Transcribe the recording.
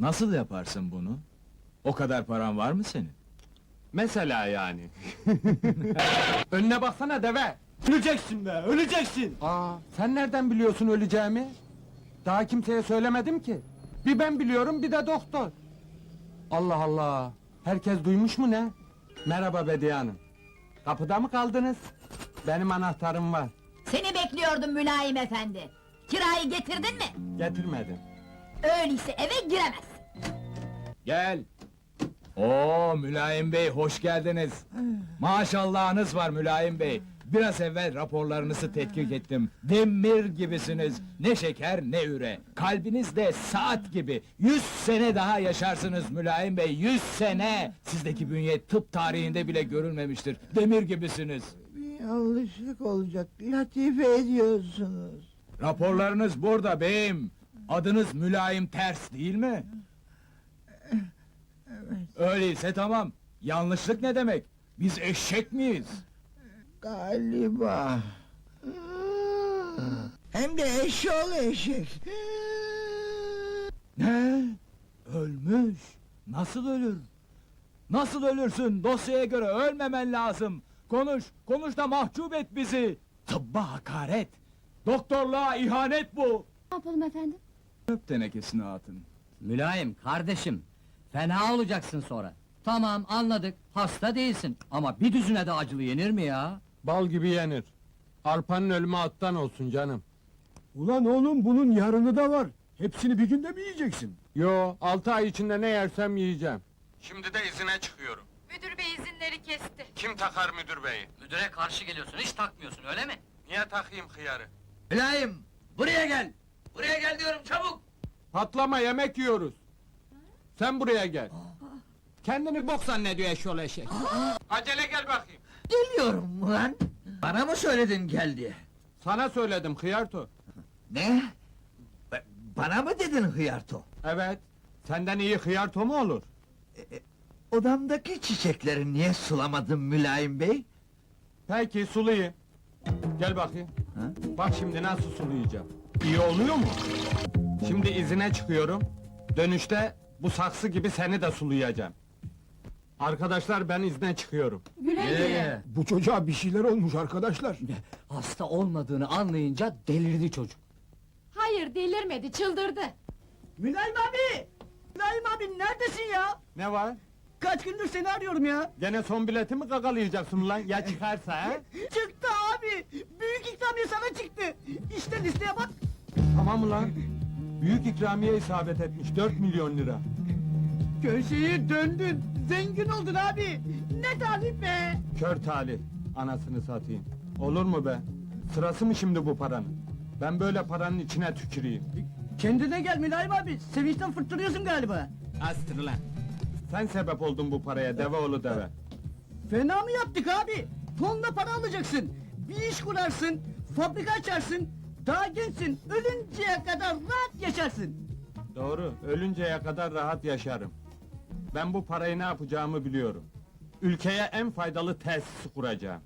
Nasıl yaparsın bunu? O kadar paran var mı senin? Mesela yani. Önüne baksana deve. Öleceksin be, öleceksin! Aa, sen nereden biliyorsun öleceğimi? Daha kimseye söylemedim ki. Bir ben biliyorum, bir de doktor. Allah Allah! Herkes duymuş mu ne? Merhaba Bediye Hanım. Kapıda mı kaldınız? Benim anahtarım var. Seni bekliyordum mülayim efendi. Kirayı getirdin mi? Getirmedim. Öyleyse eve giremez. Gel. Oo Mülayim Bey hoş geldiniz. Maşallahınız var Mülayim Bey. Biraz evvel raporlarınızı tetkik ettim. Demir gibisiniz. Ne şeker ne üre. Kalbiniz de saat gibi. Yüz sene daha yaşarsınız Mülayim Bey. Yüz sene. Sizdeki bünye tıp tarihinde bile görülmemiştir. Demir gibisiniz. Bir yanlışlık olacak. Latife ediyorsunuz. Raporlarınız burada beyim. Adınız Mülayim Ters değil mi? Öyleyse tamam. Yanlışlık ne demek? Biz eşek miyiz? Galiba. Hem de eşoğlu eşek. Ne? Ölmüş. Nasıl ölür? Nasıl ölürsün? Dosyaya göre ölmemen lazım. Konuş, konuş da mahcup et bizi. Tıbba hakaret. Doktorluğa ihanet bu. Ne yapalım efendim? Öp tenekesini atın. Mülayim, kardeşim, fena olacaksın sonra. Tamam, anladık, hasta değilsin ama bir düzüne de acılı yenir mi ya? Bal gibi yenir. Arpanın ölümü attan olsun canım. Ulan oğlum bunun yarını da var. Hepsini bir günde mi yiyeceksin? Yo, altı ay içinde ne yersem yiyeceğim. Şimdi de izine çıkıyorum. Müdür bey izinleri kesti. Kim takar müdür beyi? Müdüre karşı geliyorsun, hiç takmıyorsun öyle mi? Niye takayım hıyarı? Mülayim, buraya gel! Buraya gel diyorum, çabuk! Patlama yemek yiyoruz. Sen buraya gel. Kendini bok zannediyor eşyol eşek. Acele gel bakayım. Geliyorum ulan. Bana mı söyledin gel diye? Sana söyledim hıyarto. Ne? Ba- Bana mı dedin hıyarto? Evet. Senden iyi hıyarto mu olur? Odamdaki çiçekleri niye sulamadın mülayim bey? Peki sulayayım. Gel bakayım. Ha? Bak şimdi nasıl sulayacağım. İyi oluyor mu? Şimdi izine çıkıyorum. Dönüşte bu saksı gibi seni de sulayacağım. Arkadaşlar ben izne çıkıyorum. Güle güle. Bu çocuğa bir şeyler olmuş arkadaşlar. Hasta olmadığını anlayınca delirdi çocuk. Hayır delirmedi çıldırdı. Mülayim abi! Mülayim abi neredesin ya? Ne var? Kaç gündür seni arıyorum ya. Gene son bileti mi kakalayacaksın lan? Ya çıkarsa ha? Çıktı abi! Büyük ikramiye sana çıktı. İşte listeye bak. Tamam ulan. Büyük ikramiye isabet etmiş. 4 milyon lira. Köşeyi döndün. Zengin oldun abi. Ne talip be! Kör talih. Anasını satayım. Olur mu be? Sırası mı şimdi bu paranın? Ben böyle paranın içine tüküreyim. Kendine gel Mülayim abi. Sevinçten fırtınıyorsun galiba. Astır lan. Sen sebep oldun bu paraya deve oğlu deve. Fena mı yaptık abi? Tonla para alacaksın. Bir iş kurarsın. Fabrika açarsın. Daha gençsin. Ölünceye kadar rahat yaşarsın. Doğru, ölünceye kadar rahat yaşarım. Ben bu parayı ne yapacağımı biliyorum. Ülkeye en faydalı tesisi kuracağım.